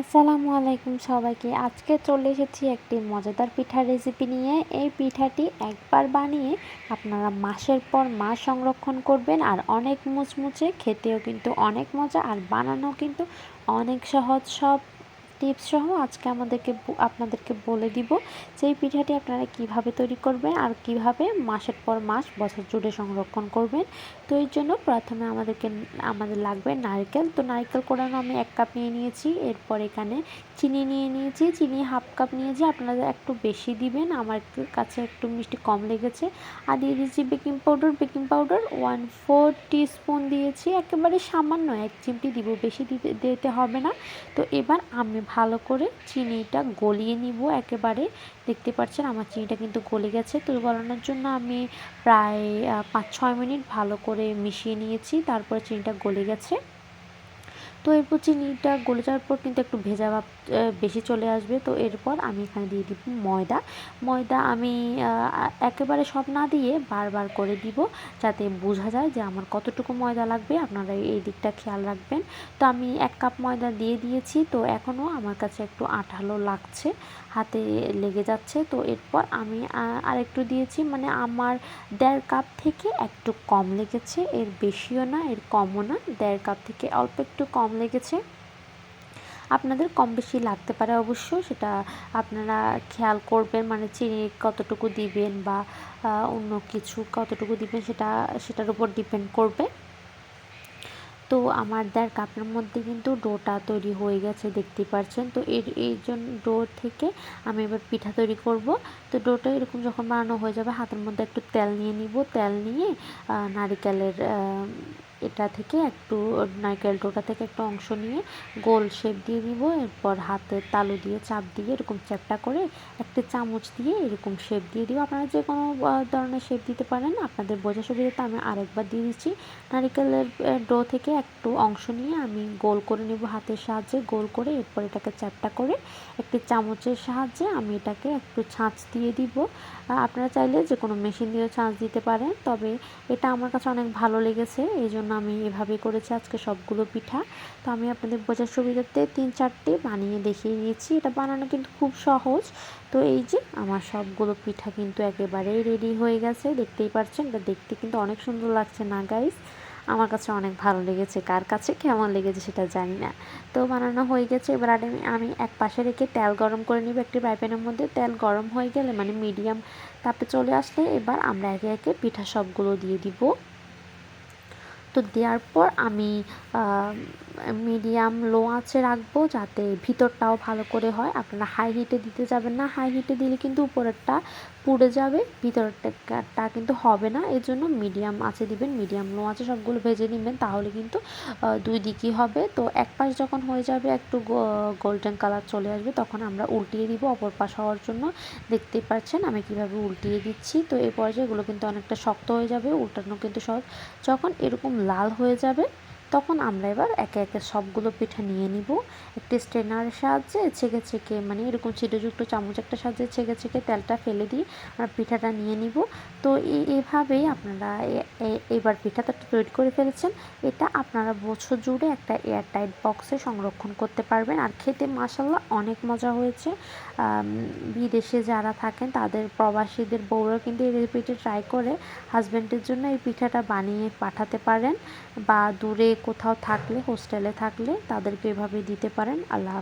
আসসালামু আলাইকুম সবাইকে। আজকে চলে এসেছি একটি মজাদার পিঠার রেসিপি নিয়ে। এই পিঠাটি একবার বানিয়ে আপনারা মাসের পর মাস সংরক্ষণ করবেন আর অনেক মুচমুচে, খেতেও কিন্তু অনেক মজা আর বানানো কিন্তু অনেক সহজ সব টিপস সহ আজকে আমাদেরকে আপনাদেরকে বলে দিব যে এই পিঠাটি আপনারা কীভাবে তৈরি করবেন আর কীভাবে মাসের পর মাস বছর জুড়ে সংরক্ষণ করবেন। তো এর জন্য প্রথমে আমাদেরকে, আমাদের লাগবে নারকেল। তো নারকেল কোড়ানো আমি এক কাপ নিয়ে নিয়েছি। এরপর এখানে চিনি নিয়ে নিয়েছি। চিনি হাফ কাপ নিয়েছি। আপনারা একটু বেশি দিবেন। আমার কাছে একটু মিষ্টি কম লেগেছে। আর দিয়ে দিয়েছি baking powder. Baking powder one four spoon দিয়েছি। একেবারে সামান্য এক চিমটি দিব। বেশি দিতে দিতে হবে না। তো এবার আমি ভালো করে চিনিটা গলিয়ে নিব একেবারে। দেখতে পাচ্ছেন আমার চিনিটা কিন্তু গলে গেছে। তো গলানোর জন্য আমি প্রায় পাঁচ ছয় মিনিট ভালো করে মিশিয়ে নিয়েছি। তারপরে চিনিটা গলে গেছে। তো এরপর চিনিটা গলে যাওয়ার পর কিন্তু একটু ভেজা ভাব বেশি চলে আসবে। তো এরপর আমি এখানে দিয়ে দিব ময়দা। ময়দা আমি একেবারে সব না দিয়ে বারবার করে দিব যাতে বোঝা যায় যে আমার কতটুকু ময়দা লাগবে। আপনারা এই দিকটা খেয়াল রাখবেন। তো আমি এক কাপ ময়দা দিয়ে দিয়েছি। তো এখনও আমার কাছে একটু আঠালো লাগছে, হাতে লেগে যাচ্ছে। তো এরপর আমি আর একটু দিয়েছি। মানে আমার দেড় কাপ থেকে একটু কম লেগেছে। এর বেশিও না, এর কমও না। দেড় কাপ থেকে অল্প একটু কম লেগেছে। আপনাদের কম বেশি লাগতে পারে অবশ্য, সেটা আপনারা খেয়াল করবেন মানে চিনি কতটুকু দিবেন বা অন্য কিছু কতটুকু দিবেন সেটা, সেটার উপর ডিপেন্ড করবে। তো আমার দেড় কাপের মধ্যে কিন্তু ডোটা তৈরি হয়ে গেছে, দেখতেই পাচ্ছেন তো এর, এই জন্য ডো থেকে আমি এবার পিঠা তৈরি করব। তো ডোটা এরকম যখন বানানো হয়ে যাবে, হাতের মধ্যে একটু তেল নিয়ে নিব। তেল নিয়ে নারিকেলের এটা থেকে একটু, নারকেল টোটা থেকে একটা অংশ নিয়ে গোল শেপ দিয়ে দিব, এরপর হাতের তালু দিয়ে চাপ দিয়ে এরকম চ্যাপটা করে একটা চামচ দিয়ে এরকম শেপ দিয়ে দিব। আপনারা যে কোনো ধরনের শেপ দিতে পারেন, আপনাদের বোঝা সুবিধাতে আমি আরেকবার দিয়ে দিচ্ছি। নারিকেলের ডো থেকে একটু অংশ নিয়ে আমি গোল করে নেব হাতের সাহায্যে, গোল করে এরপর এটাকে চ্যাপটা করে একটি চামচের সাহায্যে আমি এটাকে একটু ছাঁচ দিয়ে দিব। আপনারা চাইলে যে কোনো মেশিন দিয়েও ছাঁচ দিতে পারেন, তবে এটা আমার কাছে অনেক ভালো লেগেছে, এই জন্য আমি এভাবে করেছি। আজকে সবগুলো পিঠা। তো আমি আপনাদের বোঝার সুবিধাতে তিন, চারটে বানিয়ে দেখিয়ে দিয়েছি। এটা বানানো কিন্তু খুব সহজ। তো এই যে আমার সবগুলো পিঠা কিন্তু একেবারেই রেডি হয়ে গেছে। দেখতেই পাচ্ছেন এটা দেখতে কিন্তু অনেক সুন্দর লাগছে না গাইস আমার কাছে অনেক ভালো লেগেছে। কার কাছে কেমন লেগেছে সেটা জানি না। তো বানানো হয়ে গেছে। এবার আমি আমি এক পাশে রেখে তেল গরম করে নিব একটি ফ্রাই মধ্যে। তেল গরম হয়ে গেলে মানে মিডিয়াম তাপে চলে আসলে এবার আমরা একে একে পিঠা সবগুলো দিয়ে দিব। তো দেওয়ার পর আমি মিডিয়াম লো আঁচে রাখব যাতে ভিতরটাও ভালো করে হয়। আপনারা হাই হিটে দিতে যাবেন না। হাই হিটে দিলে কিন্তু উপরেরটা পুড়ে যাবে ভিতরটা কিন্তু হবে না। এর জন্য মিডিয়াম আঁচে দিবেন মিডিয়াম লো আঁচে সবগুলো ভেজে নেবেন। তাহলে কিন্তু দুই দিকই হবে। তো এক পাশ যখন হয়ে যাবে, একটু গোল্ডেন কালার চলে আসবে, তখন আমরা উল্টিয়ে দিব। অপর পাশ হওয়ার জন্য দেখতেই পাচ্ছেন, আমি কীভাবে উল্টিয়ে দিচ্ছি। তো এই পর্যায়ে এগুলো কিন্তু অনেকটা শক্ত হয়ে যাবে, উল্টানো কিন্তু সহজ। যখন এরকম লাল হয়ে যাবে। তখন আমরা এবার একে একে সবগুলো পিঠা নিয়ে নিব। একটি স্ট্রেনারের সাহায্যে ছেঁকে ছেঁকে মানে এরকম ছিটোযুক্ত চামচ একটা সাহায্যে ছেঁকে ছেঁকে তেলটা ফেলে দিয়ে আমরা পিঠাটা নিয়ে নিব। তো এইভাবেই আপনারা এবার পিঠাটা তৈরি করে ফেলেছেন। এটা আপনারা বছর জুড়ে একটা এয়ারটাইট বক্সে সংরক্ষণ করতে পারবেন। আর খেতে মাসাল্লাহ অনেক মজা হয়েছে। বিদেশে যারা থাকেন, তাদের প্রবাসীদের বউরা কিন্তু এই রেসিপিটি ট্রাই করে হাজব্যান্ডের জন্য এই পিঠাটা বানিয়ে পাঠাতে পারেন। বা দূরে কোথাও থাকলে হোস্টেলে থাকলে তাদেরকে এভাবে দিতে পারেন। আল্লাহ